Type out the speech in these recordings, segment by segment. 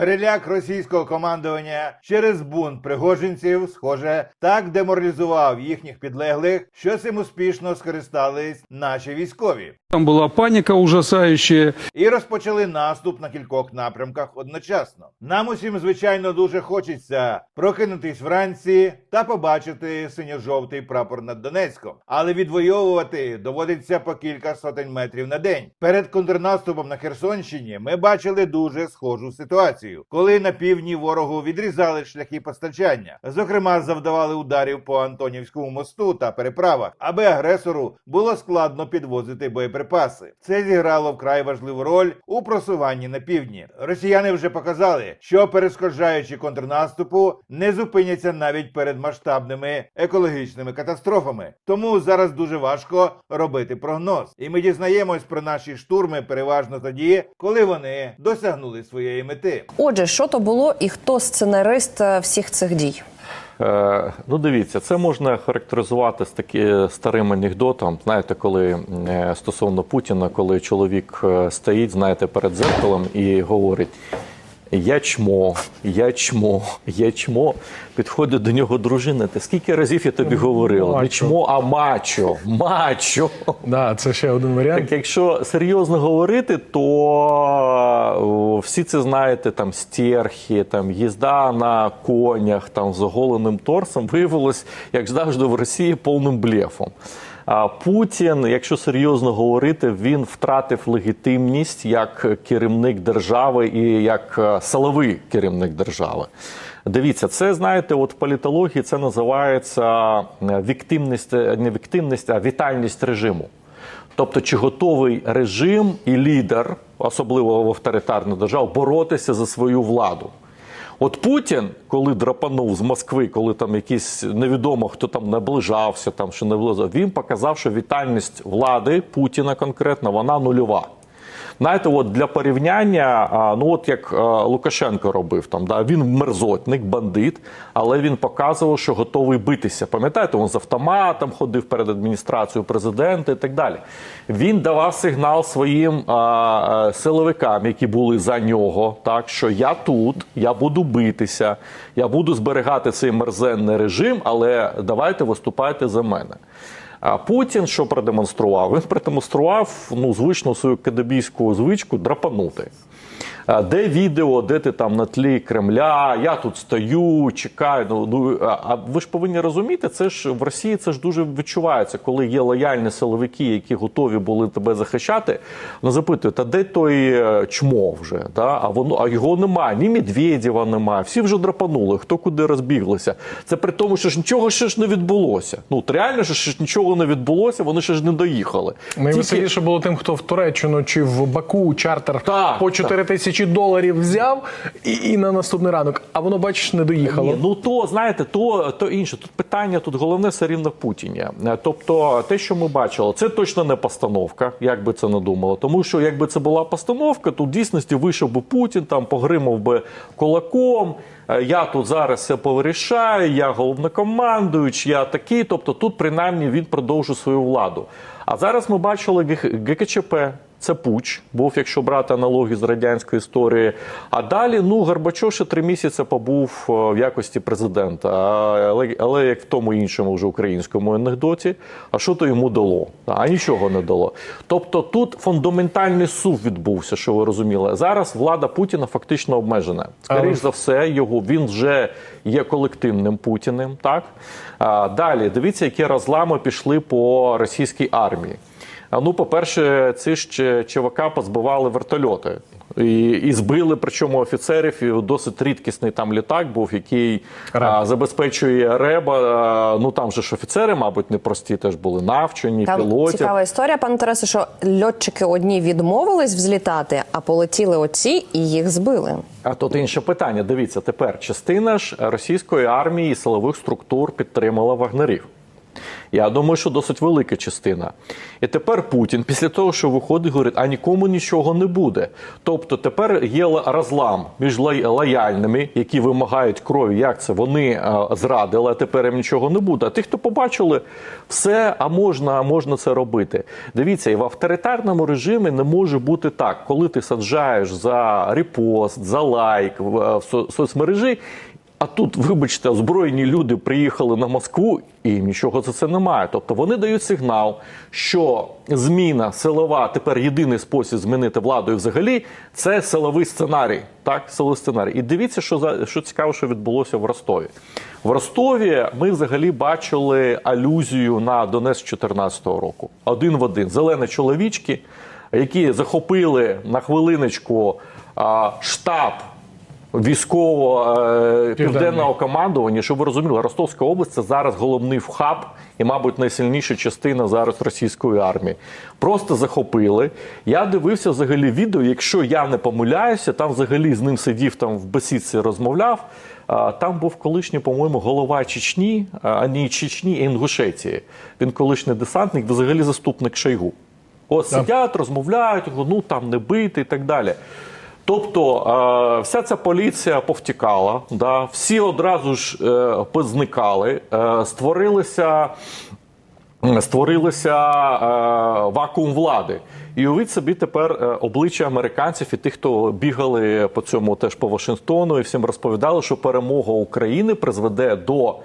Переляк російського командування через бунт пригожинців, схоже, так деморалізував їхніх підлеглих, що цим успішно скористались наші військові. Там была паника ужасающая. і розпочали наступ на кількох напрямках одночасно. Нам усім, звичайно, дуже хочеться прокинутись вранці та побачити синьо-жовтий прапор над Донецьком, але відвоювати доводиться по кілька сотень метрів на день. Перед контрнаступом на Херсонщині ми бачили дуже схожу ситуацію, коли на півдні ворогу відрізали шляхи постачання, зокрема, завдавали ударів по Антонівському мосту та переправах, аби агресору було складно підвозити боєприпаси. Це зіграло вкрай важливу роль у просуванні на півдні. Росіяни вже показали, що перешкоджаючи контрнаступу, не зупиняться навіть перед масштабними екологічними катастрофами. Тому зараз дуже важко робити прогноз. І ми дізнаємось про наші штурми переважно тоді, коли вони досягнули своєї мети. Отже, що то було і хто сценарист е, всіх цих дій? Е, Ну, дивіться, це можна характеризувати з таки старим анекдотом. Знаєте, коли е, стосовно Путіна, коли чоловік е, стоїть, знаєте, перед зеркалом і говорить. Я чмо, я чмо, я чмо. Підходить до нього дружина. Ти скільки разів я тобі говорила? Не чмо, а мачо. Мачо. Да, це ще один варіант. Так якщо серйозно говорити, то всі це знаєте, там стерхи, там їзда на конях, там з оголеним торсом виявилось, як завжди, в Росії повним блефом. Путін, якщо серйозно говорити, він втратив легітимність як керівник держави і як е, силовий керівник держави. Дивіться, це знаєте, от в політології це називається е, віктивність, е, не віктивність, а вітальність режиму. Тобто, чи готовий режим і лідер, особливо в авторитарних держав, боротися за свою владу? От Путін, коли драпанув з Москви, коли там якийсь невідомо хто там наближався, там що влазив, він показав, що вітальність влади Путіна конкретно вона нульова. Знаєте, от для порівняння, ну от як Лукашенко робив там, да, він мерзотник, бандит, але він показував, що готовий битися. Пам'ятаєте, він з автоматом ходив перед адміністрацією президента і так далі. Він давав сигнал своїм силовикам, які були за нього, так що я тут, я буду битися, я буду зберігати цей мерзенний режим, але давайте виступайте за мене. А Путін що продемонстрував? Він продемонстрував ну, звичну свою кадебійську звичку драпанути. Де відео, де ти там на тлі Кремля, я тут стою, чекаю. Ну, ну а ви ж повинні розуміти, це ж в Росії це ж дуже відчувається, коли є лояльні силовики, які готові були тебе захищати. Ну запитують, а де той е, чмо вже? Да? А воно а його немає, ні Медведєва немає. Всі вже драпанули, хто куди розбіглися. Це при тому, що ж нічого ще ж не відбулося. Ну от реально що ж нічого не відбулося, вони ще ж не доїхали. Найвеселіше було тим, хто в Туреччину чи в Баку чартер Так, по так. 4 тисячі доларів взяв і, і на наступний ранок. А воно, бачиш, не доїхало. Ні, ну то знаєте, то, то інше. Тут питання, тут головне все рівно в Путіні. Е, Тобто, те, що ми бачили, це точно не постановка, як би це не думало. Тому що якби це була постановка, то в дійсності вийшов би Путін, там погримав би кулаком. е, Я тут зараз все повирішаю, я головнокомандуючий, я такий. Тобто, тут принаймні він продовжує свою владу. А зараз ми бачили ГК- ГКЧП. Це пуч, був, якщо брати аналогію з радянської історії. А далі, ну, Горбачов ще три місяці побув е, в якості президента. Але, але як в тому іншому вже українському анекдоті, а що то йому дало? А нічого не дало. Тобто тут фундаментальний сув відбувся, що ви розуміли. Зараз влада Путіна фактично обмежена. Але Скоріш за все, його він вже є колективним Путіним. Так а, далі дивіться, які розлами пішли по російській армії. А ну, по-перше, ці ж Ч- ЧВК позбивали вертольоти. І, і збили, причому офіцерів, і досить рідкісний там літак був, який а, забезпечує реба. А, ну там же ж офіцери, мабуть, непрості теж були навчені, Там пілотів. цікава історія, пане Тарасе, що льотчики одні відмовились взлітати, а полетіли оці і їх збили. А тут інше питання. Дивіться, тепер частина ж російської армії і силових структур підтримала вагнерів. Я думаю, що досить велика частина. І тепер Путін, після того, що виходить, говорить, а нікому нічого не буде. Тобто тепер є ла- розлам між лояльними, які вимагають крові. Як це? Вони е, зрадили, а тепер їм нічого не буде. А ті, хто побачили, все, а можна, а можна це робити. Дивіться, і в авторитарному режимі не може бути так, коли ти саджаєш за репост, за лайк в, е, соцмережі. А тут, вибачте, озброєні люди приїхали на Москву і нічого за це немає. Тобто вони дають сигнал, що зміна силова тепер єдиний спосіб змінити владу і взагалі це силовий сценарій. Так, силовий сценарій. І дивіться, що за що цікаво, що відбулося в Ростові. В Ростові ми взагалі бачили алюзію на Донецьк 2014 року. Один в один. Зелені чоловічки, які захопили на хвилиночку штаб військово е, південного командування, щоб ви розуміли, Ростовська область це зараз головний хаб і, мабуть, найсильніша частина зараз російської армії. Просто захопили. Я дивився взагалі відео. Якщо я не помиляюся, там взагалі з ним сидів там в бесідці, розмовляв. Там був колишній, по-моєму, голова Чечні, а не Чечні, а Інгушетії. Він колишній десантник, взагалі заступник Шойгу. От сидять, розмовляють, ну там не бити і так далі. Тобто е, вся ця поліція повтікала, да, всі одразу ж е, позникали, е, створилися, створилися вакуум влади. І уявіть собі тепер обличчя американців і тих, хто бігали по цьому теж по Вашингтону, і всім розповідали, що перемога України призведе до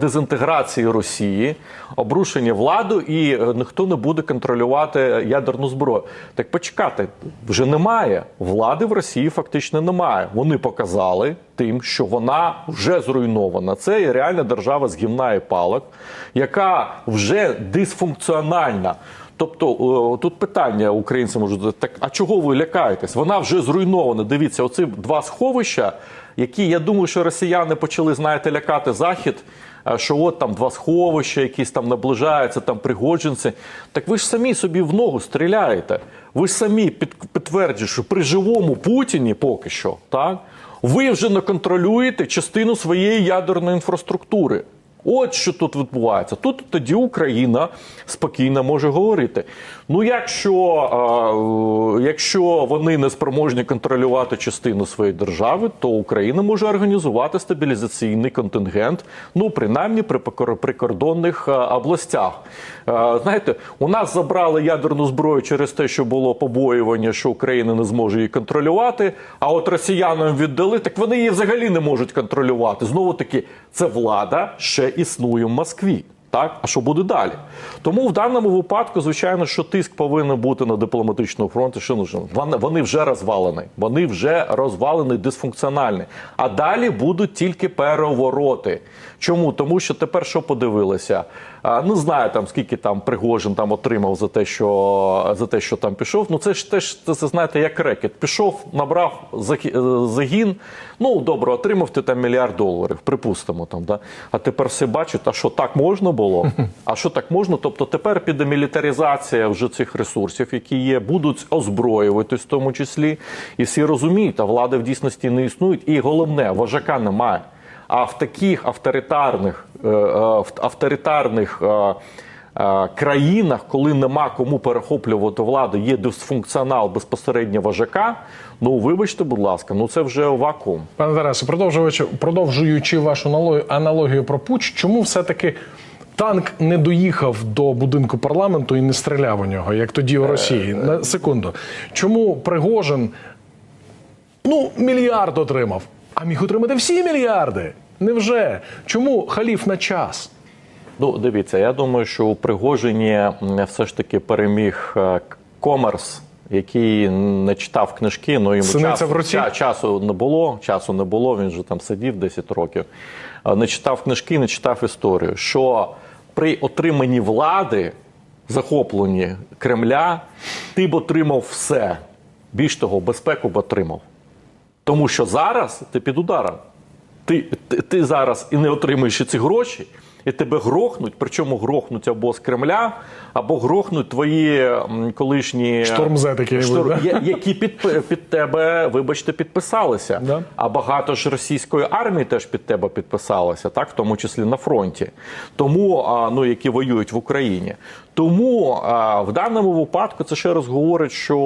дезінтеграції Росії, обрушення влади, і е, ніхто не буде контролювати ядерну зброю. Так почекати, вже немає влади в Росії. Фактично немає. Вони показали тим, що вона вже зруйнована. Це є реальна держава з гімна палок, яка вже дисфункціональна. Тобто тут питання українцям можуть так а чого ви лякаєтесь? Вона вже зруйнована. Дивіться, оці два сховища, які я думаю, що росіяни почали, знаєте, лякати захід. е, Що от там два сховища, якісь там наближаються, там пригодженці. Так ви ж самі собі в ногу стріляєте. Ви ж самі підтверджуєте, що при живому Путіні поки що, так, ви вже не контролюєте частину своєї ядерної інфраструктури. От що тут відбувається. Тут тоді Україна спокійно може говорити. Ну, якщо, е, якщо вони не спроможні контролювати частину своєї держави, то Україна може організувати стабілізаційний контингент, ну принаймні при прикордонних областях. Е, знаєте, у нас забрали ядерну зброю через те, що було побоювання, що Україна не зможе її контролювати. А от росіянам віддали, так вони її взагалі не можуть контролювати. Знову таки, це влада ще існує в Москві. Так, а що буде далі? Тому в даному випадку, звичайно, що тиск повинен бути на дипломатичному фронті. Що нужно? Вони, вже розвалені, вони вже розвалені, дисфункціональні. А далі будуть тільки перевороти. Чому? Тому що тепер що подивилися? Не знаю там скільки там Пригожин там отримав за те, що за те, що там пішов. Ну це ж теж це, це знаєте, як рекет. Пішов, набрав загі- загін. Ну добре, отримав ти там мільярд доларів, припустимо там. Да? А тепер все бачать, а що так можна було? А що так можна? Тобто тепер піде мілітаризація вже цих ресурсів, які є, будуть озброюватись в тому числі. І всі розуміють, а влади в дійсності не існують. І головне, вожака немає. А в таких авторитарних, е, е, в авторитарних е, країнах, коли нема кому перехоплювати владу, є дисфункціонал безпосередньо вожака. Ну вибачте, будь ласка, ну це вже вакуум. Пане Тарасе, продовжуючи, продовжуючи вашу налог- аналогію про пуч, чому все-таки танк не доїхав до будинку парламенту і не стріляв у нього, як тоді у Росії? На секунду. Чому Пригожин ну, мільярд отримав, а міг отримати всі мільярди? Невже? Чому халіф на час? Ну, дивіться, я думаю, що у Пригожині все ж таки переміг е, комерс, який не читав книжки, ну йому часу, в руці? часу не було. Часу не було. Він же там сидів 10 років. Е, Не читав книжки, не читав історію. Що при отриманні влади, захопленні Кремля, ти б отримав все. Більш того, безпеку б отримав. Тому що зараз ти під ударом. Ти, ти, ти зараз і не отримуєш ці гроші, і тебе грохнуть, причому грохнуть або з Кремля, або грохнуть твої колишні Штормзет який-небудь, да? які під, під тебе, вибачте, підписалися. Да. А багато ж російської армії теж під тебе підписалося, так, в тому числі на фронті. Тому, ну, які воюють в Україні. Тому а, в даному випадку це ще раз говорить, що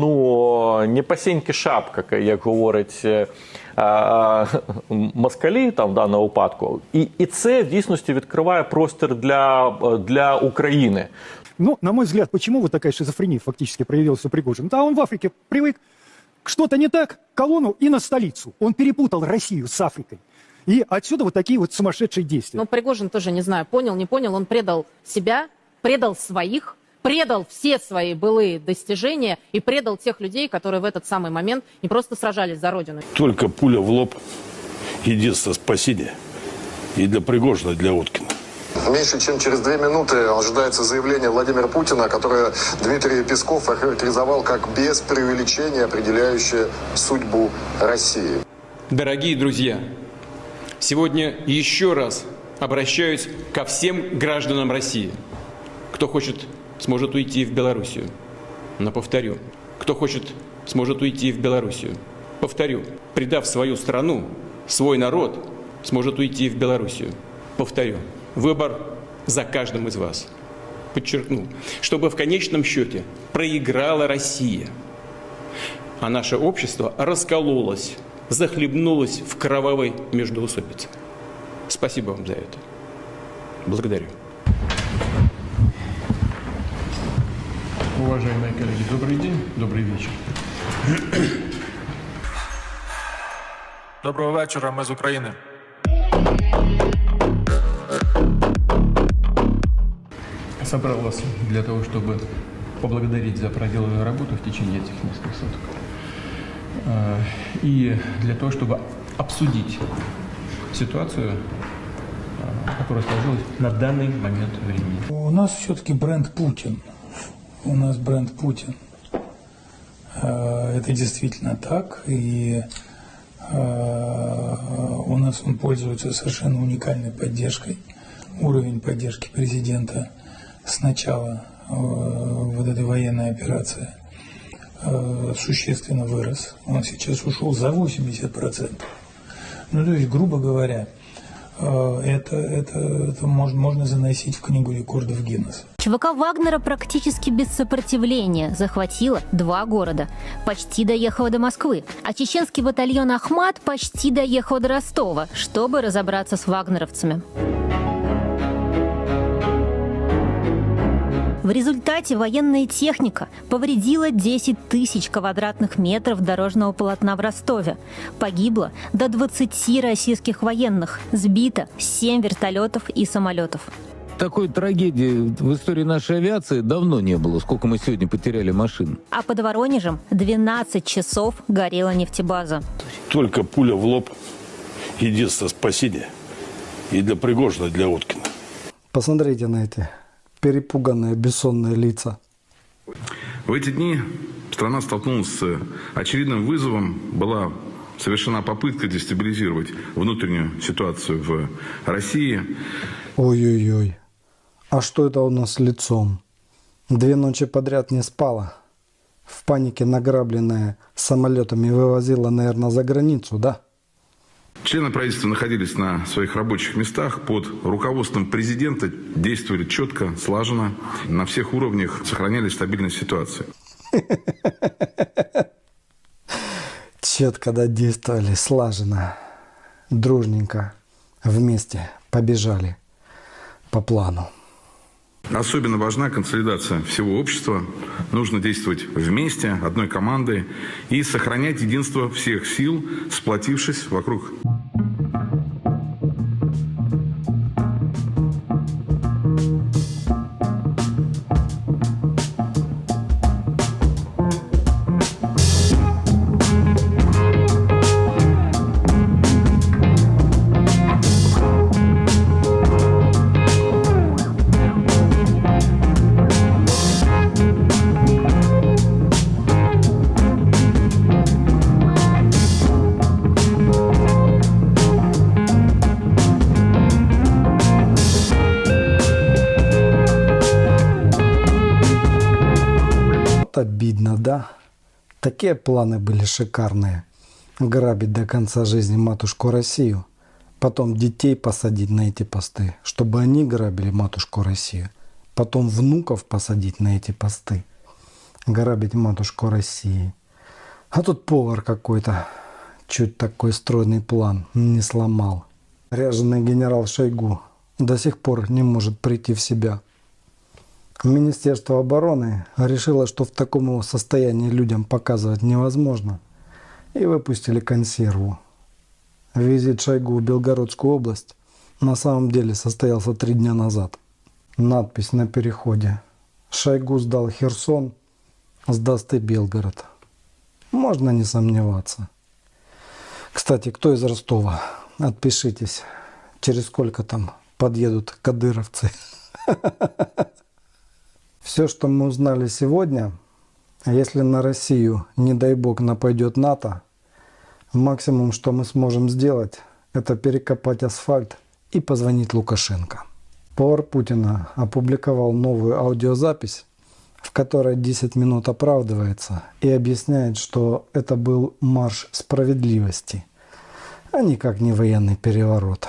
ну не пасіньки шапка, як говорить. е, а, Москалі там в даному випадку, і, і це в дійсності відкриває простір для, для України. Ну, на мой взгляд, почему вот такая шизофрения фактически проявилась у Пригожина? Да, он в Африке привык, что-то не так, колонну и на столицу. Он перепутал Россию с Африкой. И отсюда вот такие вот сумасшедшие действия. Но Пригожин тоже, не знаю, понял, не понял, он предал себя, предал своих, предал все свои былые достижения и предал тех людей, которые в этот самый момент не просто сражались за Родину. Только пуля в лоб – единственное спасение. И для Пригожина, и для Уткина. Меньше чем через две минуты ожидается заявление Владимира Путина, которое Дмитрий Песков охарактеризовал как без преувеличения определяющее судьбу России. Дорогие друзья, сегодня еще раз обращаюсь ко всем гражданам России. Кто хочет, сможет уйти в Белоруссию. Но повторю, кто хочет, сможет уйти в Белоруссию. Повторю, предав свою страну, свой народ, сможет уйти в Белоруссию. Повторю, выбор за каждым из вас. Подчеркну, чтобы в конечном счете проиграла Россия – а наше общество раскололось, захлебнулось в кровавой междоусобице. Спасибо вам за это. Благодарю. Уважаемые коллеги, добрый день, добрый вечер. Доброго вечора, ми з України. Собрал вас для того, чтобы поблагодарить за проделанную работу в течение этих нескольких суток. Э, И для того, чтобы обсудить ситуацию, э, которая сложилась на данный момент времени. У нас все-таки бренд Путин. У нас бренд Путин. Э, Это действительно так. И э, у нас он пользуется совершенно уникальной поддержкой. Уровень поддержки президента с начала э, вот этой военной операции существенно вырос. Он сейчас ушел за 80%. Ну, то есть, грубо говоря, это, это, это можно, можно заносить в книгу рекордов Гиннесса. ЧВК Вагнера практически без сопротивления захватила два города, почти доехала до Москвы, а чеченский батальон «Ахмат» почти доехал до Ростова, чтобы разобраться с вагнеровцами. В результате военная техника повредила 10 тысяч квадратных метров дорожного полотна в Ростове. Погибло до 20 российских военных, сбито 7 вертолетов и самолетов. Такой трагедии в истории нашей авиации давно не было, сколько мы сегодня потеряли машин. А под Воронежем 12 часов горела нефтебаза. Только пуля в лоб – единственное спасение. И для Пригожина, и для Уткина. Посмотрите на эти перепуганные, бессонные лица. В эти дни страна столкнулась с очевидным вызовом. Была совершена попытка дестабилизировать внутреннюю ситуацию в России. Ой-ой-ой. А что это у нас с лицом? Две ночи подряд не спала. В панике награбленная самолетами вывозила, наверное, за границу, да? Члены правительства находились на своих рабочих местах под руководством президента, действовали четко, слаженно, на всех уровнях сохраняли стабильность ситуации. Четко да действовали, слаженно, дружненько, вместе побежали по плану. Особенно важна консолидация всего общества. Нужно действовать вместе, одной командой и сохранять единство всех сил, сплотившись вокруг обидно, да? Такие планы были шикарные. Грабить до конца жизни матушку Россию. Потом детей посадить на эти посты, чтобы они грабили матушку Россию. Потом внуков посадить на эти посты. Грабить матушку России. А тут повар какой-то. Чуть такой стройный план не сломал. Ряженый генерал Шойгу до сих пор не может прийти в себя. Министерство обороны решило, что в таком состоянии людям показывать невозможно, и выпустили консерву. Визит Шойгу в Белгородскую область на самом деле состоялся три дня назад. Надпись на переходе. Шойгу сдал Херсон, сдаст и Белгород. Можно не сомневаться. Кстати, кто из Ростова? Отпишитесь. Через сколько там подъедут кадыровцы? Все, что мы узнали сегодня, если на Россию, не дай бог, нападет НАТО, максимум, что мы сможем сделать, это перекопать асфальт и позвонить Лукашенко. Повар Путина опубликовал новую аудиозапись, в которой 10 минут оправдывается и объясняет, что это был марш справедливости, а никак не военный переворот.